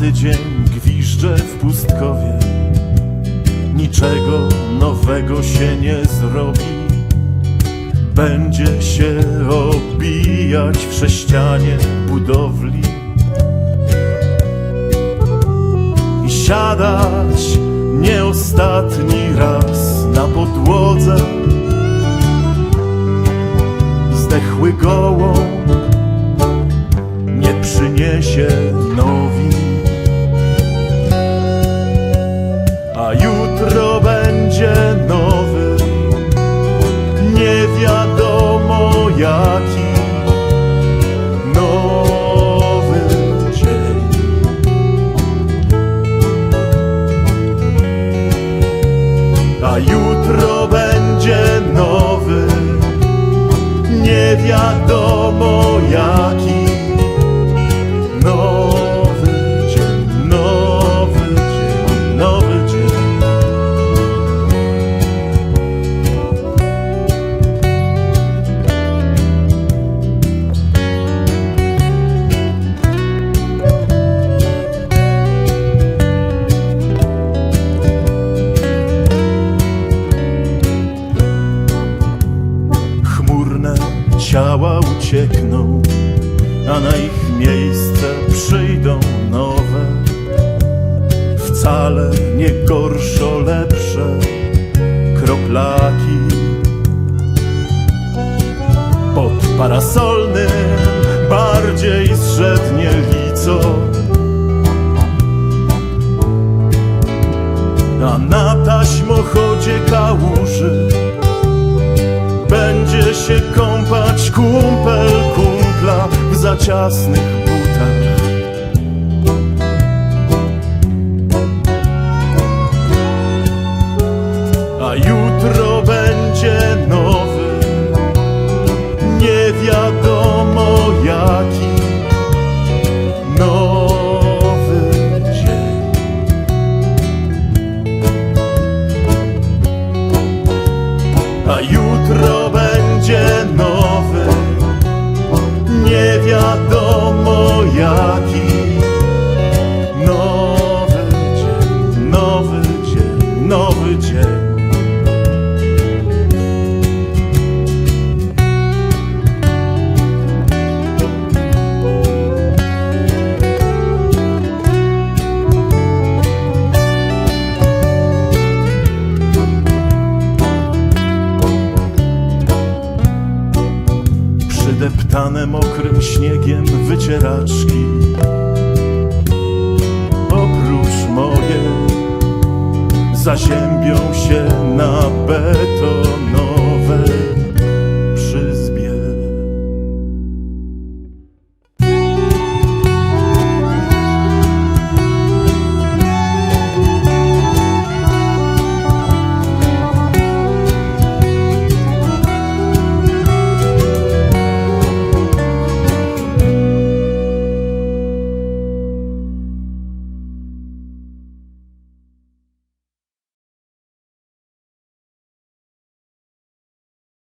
tydzień gwiżdżę w pustkowie. Niczego nowego się nie zrobi. Będzie się obijać w sześcianie budowli. I siadać nie ostatni raz na podłodze. Zdechły gołąb nie przyniesie nowi A jutro będzie nowy. Nie wiadomo jaki Chmurne ciała uciekną, a na ich miejsce przyjdą nowe. Wcale nie gorszo lepsze kroplaki. Pod parasolnym bardziej zrzednie lico. A na taśmochodzie w Przydeptane mokrym śniegiem wycieraczki. Oprócz moje Zaziębią się na betonowe